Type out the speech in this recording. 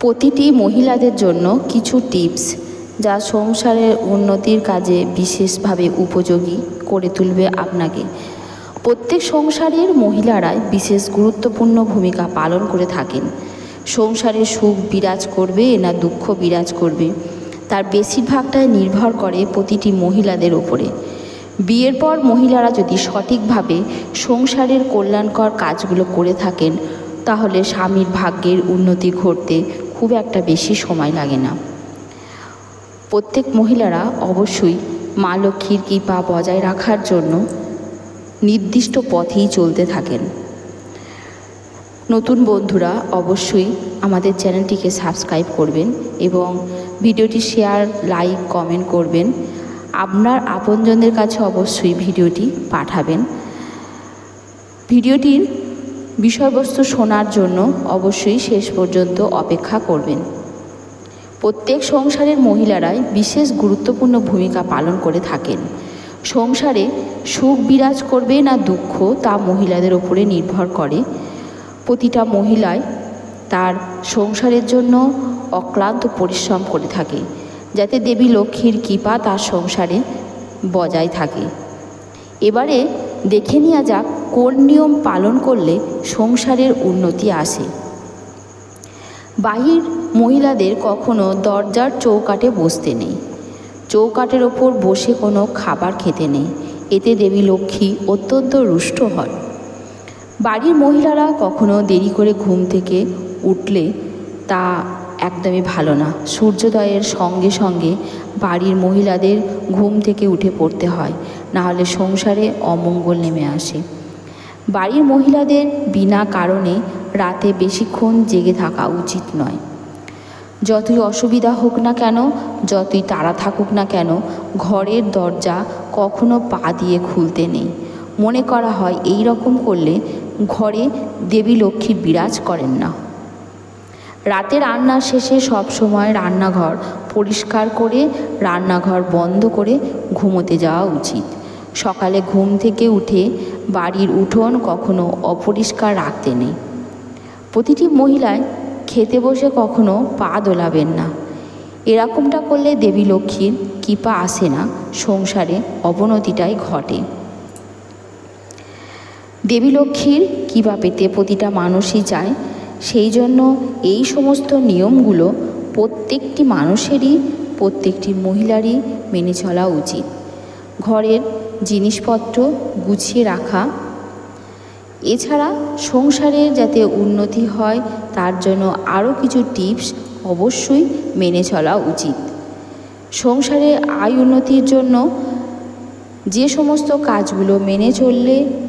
প্রতিটি মহিলাদের জন্য কিছু টিপস যা সংসারের উন্নতির কাজে বিশেষভাবে উপযোগী করে তুলবে আপনাকে। প্রত্যেক সংসারের মহিলারাই বিশেষ গুরুত্বপূর্ণ ভূমিকা পালন করে থাকেন। সংসারে সুখ বিরাজ করবে না দুঃখ বিরাজ করবে? তার বেশিরভাগটাই নির্ভর করে প্রতিটি মহিলাদের ওপরে বিয়ের পর মহিলারা যদি সঠিকভাবে সংসারের কল্যাণকর কাজগুলো করে থাকেন, তাহলে স্বামীর ভাগ্যের উন্নতি ঘটতে খুব একটা বেশি সময় লাগে না। প্রত্যেক মহিলারা অবশ্যই মা লক্ষ্মীর কৃপা বজায় রাখার জন্য নির্দিষ্ট পথেই চলতে থাকেন। নতুন বন্ধুরা অবশ্যই আমাদের চ্যানেলটিকে সাবস্ক্রাইব করবেন এবং ভিডিওটি শেয়ার, লাইক, কমেন্ট করবেন। আপনার আপনজনদের কাছে অবশ্যই ভিডিওটি পাঠাবেন। ভিডিওটির বিষয়বস্তু শোনার জন্য অবশ্যই শেষ পর্যন্ত অপেক্ষা করবেন। প্রত্যেক সংসারের মহিলারাই বিশেষ গুরুত্বপূর্ণ ভূমিকা পালন করে থাকেন। সংসারে সুখ বিরাজ করবে না দুঃখ তা মহিলাদের ওপরে নির্ভর করে। প্রতিটা মহিলাই তার সংসারের জন্য অক্লান্ত পরিশ্রম করে থাকে, যাতে দেবী লক্ষ্মীর কৃপা তার সংসারে বজায় থাকে। এবারে দেখে নেওয়া যাক কোন নিয়ম পালন করলে সংসারের উন্নতি আসে? বাহির মহিলাদের কখনো দরজার চৌকাটে বসতে নেই। চৌকাটের ওপর বসে কোনো খাবার খেতে নেই। এতে দেবী লক্ষ্মী অত্যন্ত রুষ্ট হন। বাড়ির মহিলারা কখনো দেরি করে ঘুম থেকে উঠলে তা একদমই ভালো না। সূর্যোদয়ের সঙ্গে সঙ্গে বাড়ির মহিলাদের ঘুম থেকে উঠে পড়তে হয়। নাহলে সংসারে অমঙ্গল নেমে আসে। বাড়ির মহিলাদের বিনা কারণে রাতে বেশিক্ষণ জেগে থাকা উচিত নয়। যতই অসুবিধা হোক না কেন, যতই তাড়া থাকুক না কেন, ঘরের দরজা কখনো পা দিয়ে খুলতে নেই। মনে করা হয় এই রকম করলে ঘরে দেবী লক্ষ্মী বিরাজ করেন না। রাতে রান্নার শেষে সবসময় রান্নাঘর পরিষ্কার করে, রান্নাঘর বন্ধ করে ঘুমোতে যাওয়া উচিত। সকালে ঘুম থেকে উঠে বাড়ির উঠোন কখনো অপরিষ্কার রাখতে নেই। প্রতিটি মহিলায় খেতে বসে কখনো পা দোলাবেন না। এরকমটা করলে দেবী লক্ষ্মীর কৃপা আসে না, সংসারে অবনতিটাই ঘটে। দেবী লক্ষ্মীর কৃপা পেতে প্রতিটা মানুষই চায়, সেই জন্য এই সমস্ত নিয়মগুলো প্রত্যেকটি মানুষেরই, প্রত্যেকটি মহিলারই মেনে চলা উচিত। ঘরের জিনিসপত্র গুছিয়ে রাখা। এছাড়া সংসারের যাতে উন্নতি হয়, তার জন্য আরও কিছু টিপস অবশ্যই মেনে চলা উচিত। সংসারে আয় উন্নতির জন্য যে সমস্ত কাজগুলো মেনে চললে